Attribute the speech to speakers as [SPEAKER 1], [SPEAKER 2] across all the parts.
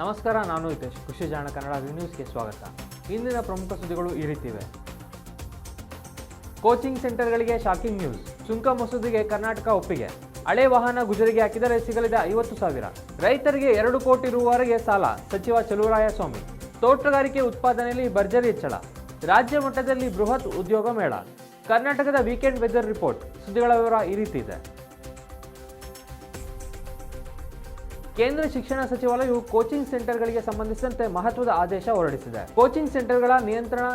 [SPEAKER 1] ನಮಸ್ಕಾರ, ನಾನು ಹಿತೇಶ್. ಕೃಷಿ ಜಾಣ ಕನ್ನಡ ವಿ ನ್ಯೂಸ್ಗೆ ಸ್ವಾಗತ. ಇಂದಿನ ಪ್ರಮುಖ ಸುದ್ದಿಗಳು ಈ ರೀತಿ ಇವೆ. ಕೋಚಿಂಗ್ ಸೆಂಟರ್ಗಳಿಗೆ ಶಾಕಿಂಗ್ ನ್ಯೂಸ್ ಸುಂಕ ಮಸೂದಿಗೆ ಕರ್ನಾಟಕ ಒಪ್ಪಿಗೆ. ಹಳೆ ವಾಹನ ಗುಜರಿಗೆ ಹಾಕಿದರೆ ಸಿಗಲಿದೆ ಐವತ್ತು ಸಾವಿರ. ರೈತರಿಗೆ ಎರಡು ಕೋಟಿ ರೂವರೆಗೆ ಸಾಲ, ಸಚಿವ ಚಲುವರಾಯಸ್ವಾಮಿ. ತೋಟಗಾರಿಕೆ ಉತ್ಪಾದನೆಯಲ್ಲಿ ಭರ್ಜರಿ ಹೆಚ್ಚಳ. ರಾಜ್ಯ ಮಟ್ಟದಲ್ಲಿ ಬೃಹತ್ ಉದ್ಯೋಗ ಮೇಳ. ಕರ್ನಾಟಕದ ವೀಕೆಂಡ್ ವೆದರ್ ರಿಪೋರ್ಟ್ ಸುದ್ದಿಗಳ ವಿವರ ಈ ರೀತಿ ಇದೆ. ಕೇಂದ್ರ ಶಿಕ್ಷಣ ಸಚಿವಾಲಯವು ಕೋಚಿಂಗ್ ಸೆಂಟರ್ಗಳಿಗೆ ಸಂಬಂಧಿಸಿದಂತೆ ಮಹತ್ವದ ಆದೇಶ ಹೊರಡಿಸಿದೆ. ಕೋಚಿಂಗ್ ಸೆಂಟರ್ಗಳ ನಿಯಂತ್ರಣ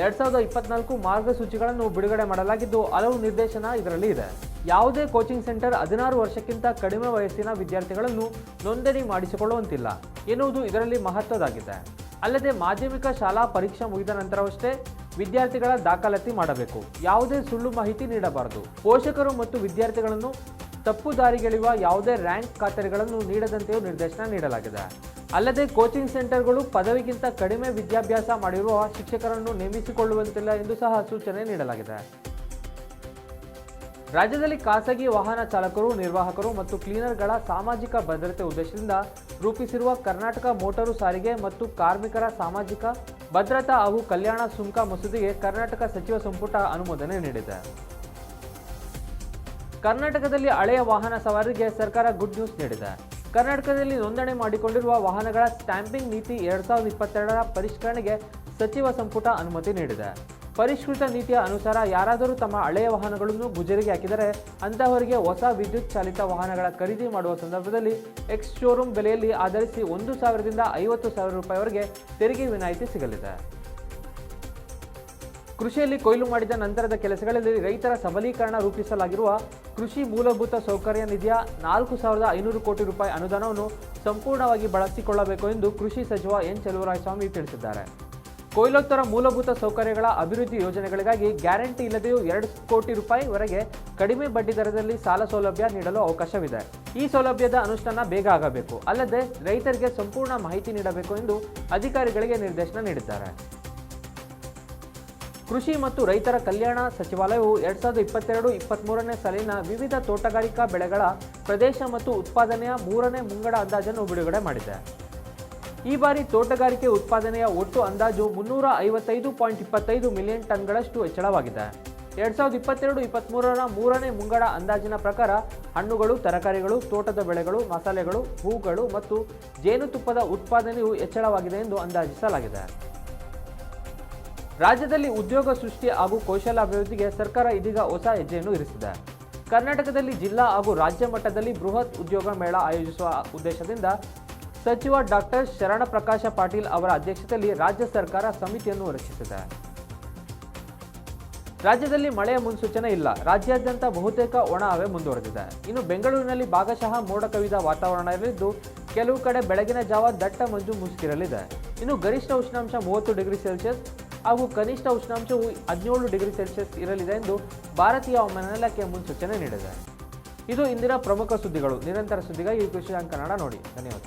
[SPEAKER 1] ಎರಡ್ ಸಾವಿರದ ಇಪ್ಪತ್ನಾಲ್ಕು ಮಾರ್ಗಸೂಚಿಗಳನ್ನು ಬಿಡುಗಡೆ ಮಾಡಲಾಗಿದ್ದು, ಹಲವು ನಿರ್ದೇಶನ ಇದರಲ್ಲಿ ಇದೆ. ಯಾವುದೇ ಕೋಚಿಂಗ್ ಸೆಂಟರ್ ಹದಿನಾರು ವರ್ಷಕ್ಕಿಂತ ಕಡಿಮೆ ವಯಸ್ಸಿನ ವಿದ್ಯಾರ್ಥಿಗಳನ್ನು ನೋಂದಣಿ ಮಾಡಿಸಿಕೊಳ್ಳುವಂತಿಲ್ಲ. ಎನ್ನುವುದು ಇದರಲ್ಲಿ ಮಹತ್ವದಾಗಿದೆ ಅಲ್ಲದೆ ಮಾಧ್ಯಮಿಕ ಶಾಲಾ ಪರೀಕ್ಷಾ ಮುಗಿದ ನಂತರವಷ್ಟೇ ವಿದ್ಯಾರ್ಥಿಗಳ ದಾಖಲಾತಿ ಮಾಡಬೇಕು. ಯಾವುದೇ ಸುಳ್ಳು ಮಾಹಿತಿ ನೀಡಬಾರದು. ಪೋಷಕರು ಮತ್ತು ವಿದ್ಯಾರ್ಥಿಗಳನ್ನು ತಪ್ಪು ದಾರಿಗೆಳೆಯುವ ಯಾವುದೇ ರ್ಯಾಂಕ್ ಖಾತರಿಗಳನ್ನು ನೀಡದಂತೆಯೂ ನಿರ್ದೇಶನ ನೀಡಲಾಗಿದೆ. ಅಲ್ಲದೆ ಕೋಚಿಂಗ್ ಸೆಂಟರ್ಗಳು ಪದವಿಗಿಂತ ಕಡಿಮೆ ವಿದ್ಯಾಭ್ಯಾಸ ಮಾಡಿರುವ ಶಿಕ್ಷಕರನ್ನು ನೇಮಿಸಿಕೊಳ್ಳುವಂತಿಲ್ಲ ಎಂದು ಸಹ ಸೂಚನೆ ನೀಡಲಾಗಿದೆ. ರಾಜ್ಯದಲ್ಲಿ ಖಾಸಗಿ ವಾಹನ ಚಾಲಕರು, ನಿರ್ವಾಹಕರು ಮತ್ತು ಕ್ಲೀನರ್ಗಳ ಸಾಮಾಜಿಕ ಭದ್ರತೆ ಉದ್ದೇಶದಿಂದ ರೂಪಿಸಿರುವ ಕರ್ನಾಟಕ ಮೋಟಾರು ಸಾರಿಗೆ ಮತ್ತು ಕಾರ್ಮಿಕರ ಸಾಮಾಜಿಕ ಭದ್ರತಾ ಹಾಗೂ ಕಲ್ಯಾಣ ಸುಂಕ ಮಸೂದೆಗೆ ಕರ್ನಾಟಕ ಸಚಿವ ಸಂಪುಟ ಅನುಮೋದನೆ ನೀಡಿದೆ. ಕರ್ನಾಟಕದಲ್ಲಿ ಹಳೆಯ ವಾಹನ ಸವಾರರಿಗೆ ಸರ್ಕಾರ ಗುಡ್ ನ್ಯೂಸ್ ನೀಡಿದೆ. ಕರ್ನಾಟಕದಲ್ಲಿ ನೋಂದಣಿ ಮಾಡಿಕೊಂಡಿರುವ ವಾಹನಗಳ ಸ್ಟ್ಯಾಂಪಿಂಗ್ ನೀತಿ ಎರಡ್ ಸಾವಿರದ ಇಪ್ಪತ್ತೆರಡರ ಪರಿಷ್ಕರಣೆಗೆ ಸಚಿವ ಸಂಪುಟ ಅನುಮತಿ ನೀಡಿದೆ. ಪರಿಷ್ಕೃತ ನೀತಿಯ ಅನುಸಾರ ಯಾರಾದರೂ ತಮ್ಮ ಹಳೆಯ ವಾಹನಗಳನ್ನು ಗುಜರಿಗೆ ಹಾಕಿದರೆ ಅಂತಹವರಿಗೆ ಹೊಸ ವಿದ್ಯುತ್ ಚಾಲಿತ ವಾಹನಗಳ ಖರೀದಿ ಮಾಡುವ ಸಂದರ್ಭದಲ್ಲಿ ಎಕ್ಸ್ ಶೋರೂಮ್ ಬೆಲೆಯಲ್ಲಿ ಆಧರಿಸಿ ಒಂದು ಸಾವಿರದಿಂದ ಐವತ್ತು ಸಾವಿರ ರೂಪಾಯಿವರೆಗೆ ತೆರಿಗೆ ವಿನಾಯಿತಿ ಸಿಗಲಿದೆ. ಕೃಷಿಯಲ್ಲಿ ಕೊಯ್ಲು ಮಾಡಿದ ನಂತರದ ಕೆಲಸಗಳಲ್ಲಿ ರೈತರ ಸಬಲೀಕರಣ ರೂಪಿಸಲಾಗಿರುವ ಕೃಷಿ ಮೂಲಭೂತ ಸೌಕರ್ಯ ನಿಧಿಯ ನಾಲ್ಕು ಸಾವಿರದ ಐನೂರು ಕೋಟಿ ರೂಪಾಯಿ ಅನುದಾನವನ್ನು ಸಂಪೂರ್ಣವಾಗಿ ಬಳಸಿಕೊಳ್ಳಬೇಕು ಎಂದು ಕೃಷಿ ಸಚಿವ ಎನ್ ಸ್ವಾಮಿ ತಿಳಿಸಿದ್ದಾರೆ. ಕೊಯ್ಲೋತ್ತರ ಮೂಲಭೂತ ಸೌಕರ್ಯಗಳ ಅಭಿವೃದ್ಧಿ ಯೋಜನೆಗಳಿಗಾಗಿ ಗ್ಯಾರಂಟಿ ಇಲ್ಲದೆಯೂ ಎರಡು ಕೋಟಿ ರೂಪಾಯಿವರೆಗೆ ಕಡಿಮೆ ಬಡ್ಡಿ ದರದಲ್ಲಿ ಸಾಲ ಸೌಲಭ್ಯ ನೀಡಲು ಅವಕಾಶವಿದೆ. ಈ ಸೌಲಭ್ಯದ ಅನುಷ್ಠಾನ ಬೇಗ ಆಗಬೇಕು. ಅಲ್ಲದೆ ರೈತರಿಗೆ ಸಂಪೂರ್ಣ ಮಾಹಿತಿ ನೀಡಬೇಕು ಎಂದು ಅಧಿಕಾರಿಗಳಿಗೆ ನಿರ್ದೇಶನ ನೀಡಿದ್ದಾರೆ. ಕೃಷಿ ಮತ್ತು ರೈತರ ಕಲ್ಯಾಣ ಸಚಿವಾಲಯವು ಎರಡ್ ಸಾವಿರದ ಇಪ್ಪತ್ತೆರಡು ಇಪ್ಪತ್ತ್ಮೂರನೇ ಸಾಲಿನ ವಿವಿಧ ತೋಟಗಾರಿಕಾ ಬೆಳೆಗಳ ಪ್ರದೇಶ ಮತ್ತು ಉತ್ಪಾದನೆಯ ಮೂರನೇ ಮುಂಗಡ ಅಂದಾಜನ್ನು ಬಿಡುಗಡೆ ಮಾಡಿದೆ. ಈ ಬಾರಿ ತೋಟಗಾರಿಕೆ ಉತ್ಪಾದನೆಯ ಒಟ್ಟು ಅಂದಾಜು ಮುನ್ನೂರ ಐವತ್ತೈದು ಪಾಯಿಂಟ್ ಇಪ್ಪತ್ತೈದು ಮಿಲಿಯನ್ ಟನ್ಗಳಷ್ಟು ಹೆಚ್ಚಳವಾಗಿದೆ. ಎರಡ್ ಸಾವಿರದ ಇಪ್ಪತ್ತೆರಡು ಇಪ್ಪತ್ತ್ಮೂರರ ಮೂರನೇ ಮುಂಗಡ ಅಂದಾಜಿನ ಪ್ರಕಾರ ಹಣ್ಣುಗಳು, ತರಕಾರಿಗಳು, ತೋಟದ ಬೆಳೆಗಳು, ಮಸಾಲೆಗಳು, ಹೂಗಳು ಮತ್ತು ಜೇನುತುಪ್ಪದ ಉತ್ಪಾದನೆಯು ಹೆಚ್ಚಳವಾಗಿದೆ ಎಂದು ಅಂದಾಜಿಸಲಾಗಿದೆ. ರಾಜ್ಯದಲ್ಲಿ ಉದ್ಯೋಗ ಸೃಷ್ಟಿ ಹಾಗೂ ಕೌಶಲ್ಯಾಭಿವೃದ್ಧಿಗೆ ಸರ್ಕಾರ ಇದೀಗ ಹೊಸ ಹೆಜ್ಜೆಯನ್ನು ಇರಿಸಿದೆ. ಕರ್ನಾಟಕದಲ್ಲಿ ಜಿಲ್ಲಾ ಹಾಗೂ ರಾಜ್ಯ ಮಟ್ಟದಲ್ಲಿ ಬೃಹತ್ ಉದ್ಯೋಗ ಮೇಳ ಆಯೋಜಿಸುವ ಉದ್ದೇಶದಿಂದ ಸಚಿವ ಡಾಕ್ಟರ್ ಶರಣಪ್ರಕಾಶ ಪಾಟೀಲ್ ಅವರ ಅಧ್ಯಕ್ಷತೆಯಲ್ಲಿ ರಾಜ್ಯ ಸರ್ಕಾರ ಸಮಿತಿಯನ್ನು ರಚಿಸಿದೆ. ರಾಜ್ಯದಲ್ಲಿ ಮಳೆಯ ಮುನ್ಸೂಚನೆ ಇಲ್ಲ. ರಾಜ್ಯಾದ್ಯಂತ ಬಹುತೇಕ ಒಣ ಹವೆ ಮುಂದುವರೆದಿದೆ. ಇನ್ನು ಬೆಂಗಳೂರಿನಲ್ಲಿ ಭಾಗಶಃ ಮೋಡ ಕವಿದ ವಾತಾವರಣ ಇರಲಿದ್ದು, ಕೆಲವು ಕಡೆ ಬೆಳಗಿನ ಜಾವ ದಟ್ಟ ಮಂಜು ಮುಸುಕಿರಲಿದೆ. ಇನ್ನು ಗರಿಷ್ಠ ಉಷ್ಣಾಂಶ ಮೂವತ್ತು ಡಿಗ್ರಿ ಸೆಲ್ಸಿಯಸ್ ಹಾಗೂ ಕನಿಷ್ಠ ಉಷ್ಣಾಂಶವು ಹದಿನೇಳು ಡಿಗ್ರಿ ಸೆಲ್ಸಿಯಸ್ ಇರಲಿದೆ ಎಂದು ಭಾರತೀಯ ಹವಾಮಾನ ಇಲಾಖೆ ಮುನ್ಸೂಚನೆ ನೀಡಿದೆ. ಇದು ಇಂದಿನ ಪ್ರಮುಖ ಸುದ್ದಿಗಳು. ನಿರಂತರ ಸುದ್ದಿಗಾಗಿ ಕೃಷಿ ಕನ್ನಡ ನೋಡಿ. ಧನ್ಯವಾದ.